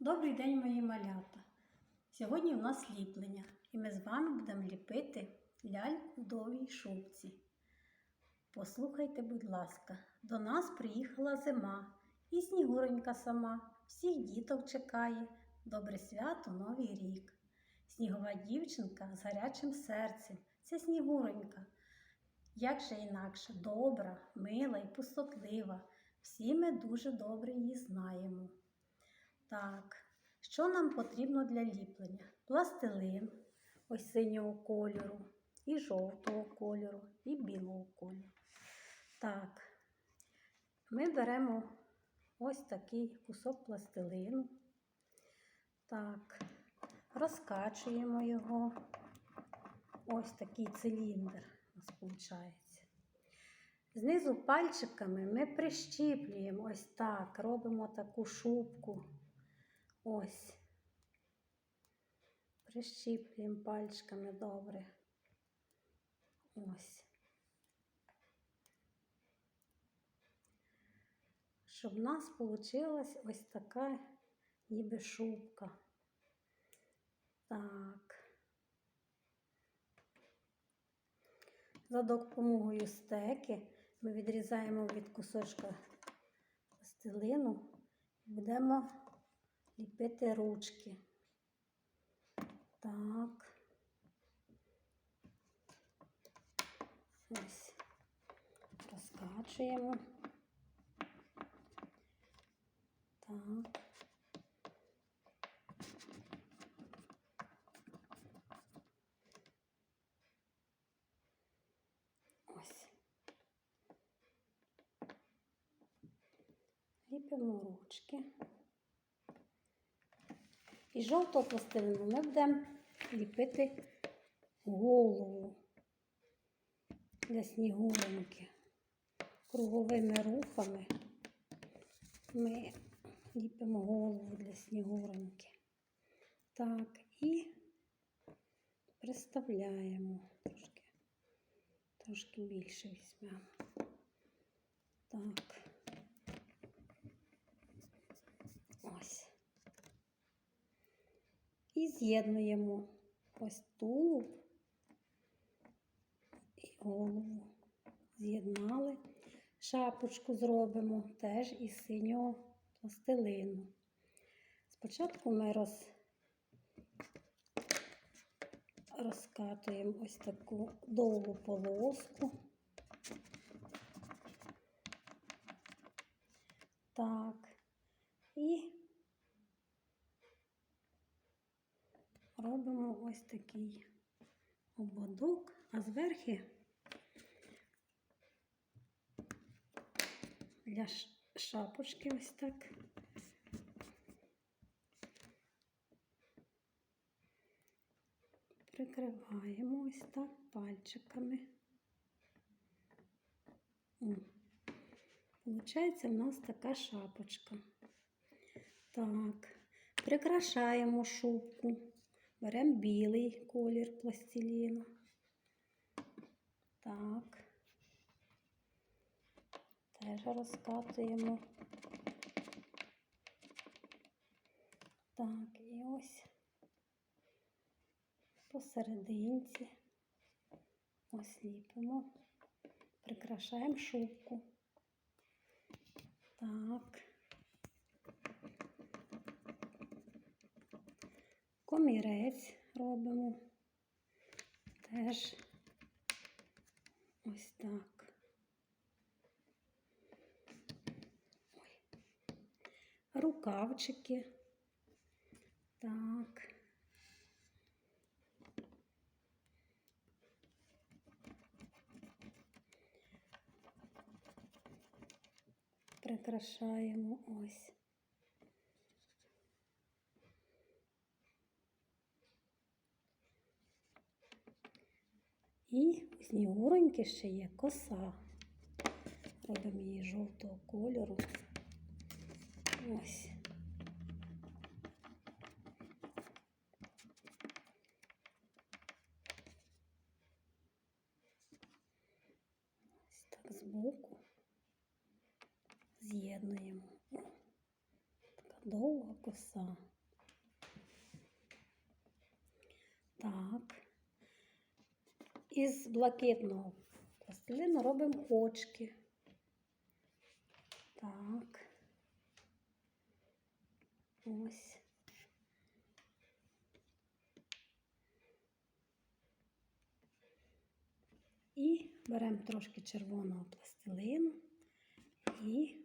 Добрий день, мої малята! Сьогодні у нас ліплення, і ми з вами будемо ліпити ляльку в довгій шубці. Послухайте, будь ласка, до нас приїхала зима, і снігуронька сама, всіх діток чекає, добре свято Новий рік. Снігова дівчинка з гарячим серцем це снігуронька. Як же інакше, добра, мила і пустотлива. Всі ми дуже добре її знаємо. Так, що нам потрібно для ліплення? Пластилин, ось синього кольору, і жовтого кольору, і білого кольору. Так, ми беремо ось такий кусок пластилину. Так, розкачуємо його. Ось такий циліндр у нас виходить. Знизу пальчиками ми прищіплюємо ось так, робимо таку шубку. Ось. Прищіплюємо пальчиками добре. Ось. Щоб в нас вийшла ось така ніби шубка. Так. За допомогою стеки ми відрізаємо від кусочка пластилину і будемо ліпити ручки. Так. Ось. Розкачуємо. Так. Ось. Ліпимо ручки. І жовтого пластилину ми будемо ліпити голову для снігуринки. Круговими рухами ми ліпимо голову для снігуринки. Так, і приставляємо трошки, трошки більше візьмемо. Так. Ось. І з'єднуємо ось тулуб і голову. З'єднали. Шапочку зробимо теж із синього пластилину. Спочатку ми роз... розкатуємо ось таку довгу полоску. Так. І робимо ось такий ободок, а зверху для шапочки ось так. Прикриваємо ось так пальчиками. О. Получається в нас така шапочка. Так, прикрашаємо шубку. Беремо білий колір пластиліну. Так. Теж розкатуємо. Так, і ось посерединці ось ліпимо, прикрашаємо шубку. Так. Комірець робимо. Теж ось так. Ой. Рукавчики. Так. Прикрашаємо ось. І у снігуроньки ще є коса. Робимо її жовтого кольору. Ось. Ось так збоку з'єднуємо. Така довга коса. Так. Із блакитного пластилину робимо очки. Так. Ось. І беремо трошки червоного пластилину і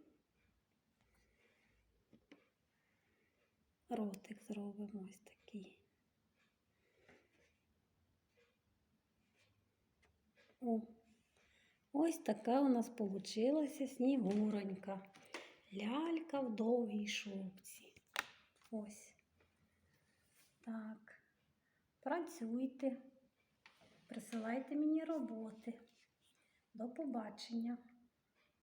ротик зробимо ось такий. О, ось така у нас получилася снігуронька. Лялька в довгій шубці. Ось. Так. Працюйте. Присилайте мені роботи. До побачення.